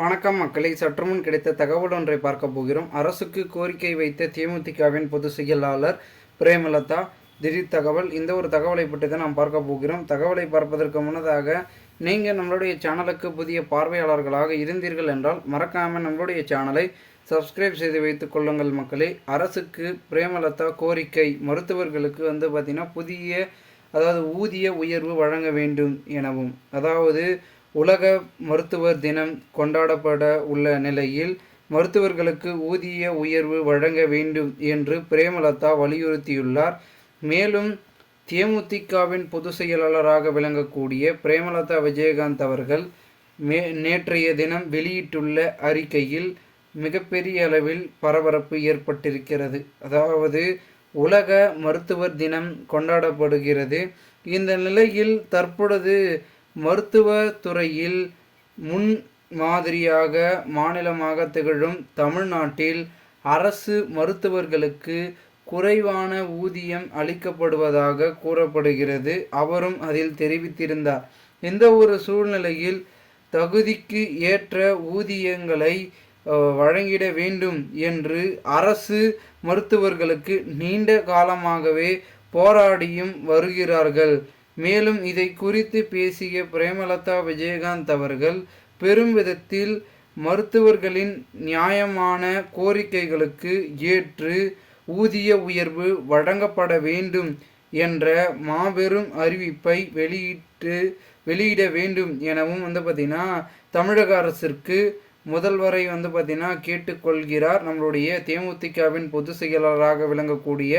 வணக்கம் மக்களை. சற்றுமுன் கிடைத்த தகவல் ஒன்றை பார்க்க போகிறோம். அரசுக்கு கோரிக்கை வைத்த தேமுதிகவின் பொதுச் செயலாளர் பிரேமலதா திடீர் தகவல். இந்த ஒரு தகவலை பற்றி தான் நாம் பார்க்க போகிறோம். தகவலை பார்ப்பதற்கு முன்னதாக நீங்கள் நம்மளுடைய சேனலுக்கு புதிய பார்வையாளர்களாக இருந்தீர்கள் என்றால் மறக்காமல் நம்மளுடைய சேனலை சப்ஸ்கிரைப் செய்து வைத்துக் கொள்ளுங்கள் மக்களே. அரசுக்கு பிரேமலதா கோரிக்கை. மருத்துவர்களுக்கு வந்து பார்த்திங்கன்னா புதிய அதாவது ஊதிய உயர்வு வழங்க வேண்டும் எனவும். அதாவது உலக மருத்துவர் தினம் கொண்டாடப்பட உள்ள நிலையில் மருத்துவர்களுக்கு ஊதிய உயர்வு வழங்க வேண்டும் என்று பிரேமலதா வலியுறுத்தியுள்ளார். மேலும் தேமுதிகவின் பொதுச் செயலாளராக விளங்கக்கூடிய பிரேமலதா விஜயகாந்த் அவர்கள் மே நேற்றைய தினம் வெளியிட்டுள்ள அறிக்கையில் மிகப்பெரிய அளவில் பரபரப்பு ஏற்பட்டிருக்கிறது. அதாவது உலக மருத்துவர் தினம் கொண்டாடப்படுகிறது. இந்த நிலையில் தற்பொழுது மருத்துவ துறையில் முன் மாதிரியாக மாநிலமாக திகழும் தமிழ்நாட்டில் அரசு மருத்துவர்களுக்கு குறைவான ஊதியம் அளிக்கப்படுவதாக கூறப்படுகிறது. அவரும் அதில் தெரிவித்திருந்தார். இந்த ஒரு சூழ்நிலையில் தகுதிக்கு ஏற்ற ஊதியங்களை வழங்கிட வேண்டும் என்று அரசு மருத்துவர்களுக்கு நீண்ட காலமாகவே போராடியும் வருகிறார்கள். மேலும் இதை குறித்து பேசிய பிரேமலதா விஜயகாந்த் அவர்கள் பெரும் விதத்தில் மருத்துவர்களின் நியாயமான கோரிக்கைகளுக்கு ஏற்று ஊதிய உயர்வு வழங்கப்பட வேண்டும் என்ற மாபெரும் அறிவிப்பை வெளியிட்டு வெளியிட வேண்டும் எனவும் வந்து பார்த்திங்கன்னா தமிழக அரசிற்கு முதல்வரை வந்து பார்த்திங்கன்னா கேட்டுக்கொள்கிறார். நம்மளுடைய தேமுதிகவின் பொதுச் செயலாளராக விளங்கக்கூடிய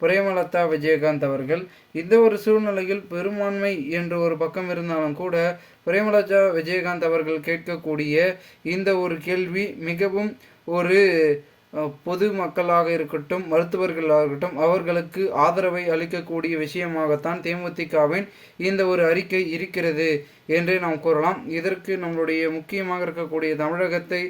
பிரேமலதா விஜயகாந்த் அவர்கள். இந்த ஒரு சூழ்நிலையில் பெரும்பான்மை என்று ஒரு பக்கம் இருந்தாலும் கூட பிரேமலதா விஜயகாந்த் அவர்கள் கேட்கக்கூடிய இந்த ஒரு கேள்வி மிகவும் ஒரு பொது மக்களாக இருக்கட்டும் மருத்துவர்களாக இருக்கட்டும் அவர்களுக்கு ஆதரவை அளிக்கக்கூடிய விஷயமாகத்தான் தேமுதிகவின் இந்த ஒரு அறிக்கை இருக்கிறது என்றே நாம் கூறலாம். இதற்கு நம்மளுடைய முக்கியமாக இருக்கக்கூடிய தமிழகத்தை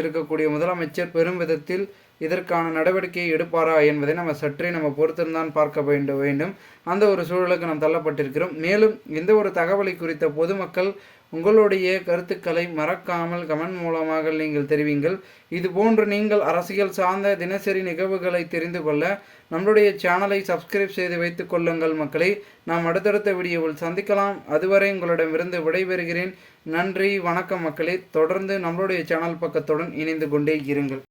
இருக்கக்கூடிய முதலமைச்சர் பெரும் விதத்தில் இதற்கான நடவடிக்கையை எடுப்பாரா என்பதை நம்ம சற்றே நம்ம பொறுத்திருந்தான் பார்க்க வேண்டும் வேண்டும். அந்த ஒரு சூழலுக்கு நாம் தள்ளப்பட்டிருக்கிறோம். மேலும் எந்த ஒரு தகவலை குறித்த பொதுமக்கள் உங்களுடைய கருத்துக்களை மறக்காமல் கமெண்ட் மூலமாக நீங்கள் தெரிவிங்கள். இது போன்று நீங்கள் அரசியல் சார்ந்த தினசரி நிகழ்வுகளை தெரிந்து கொள்ள நம்மளுடைய சேனலை சப்ஸ்கிரைப் செய்து வைத்துக் கொள்ளுங்கள் மக்களை. நாம் அடுத்தடுத்த வீடியோவில் சந்திக்கலாம். அதுவரை உங்களிடமிருந்து விடைபெறுகிறேன். நன்றி வணக்கம் மக்களே. தொடர்ந்து நம்மளுடைய சேனல் பக்கத்துடன் இணைந்து கொண்டே இருங்கள்.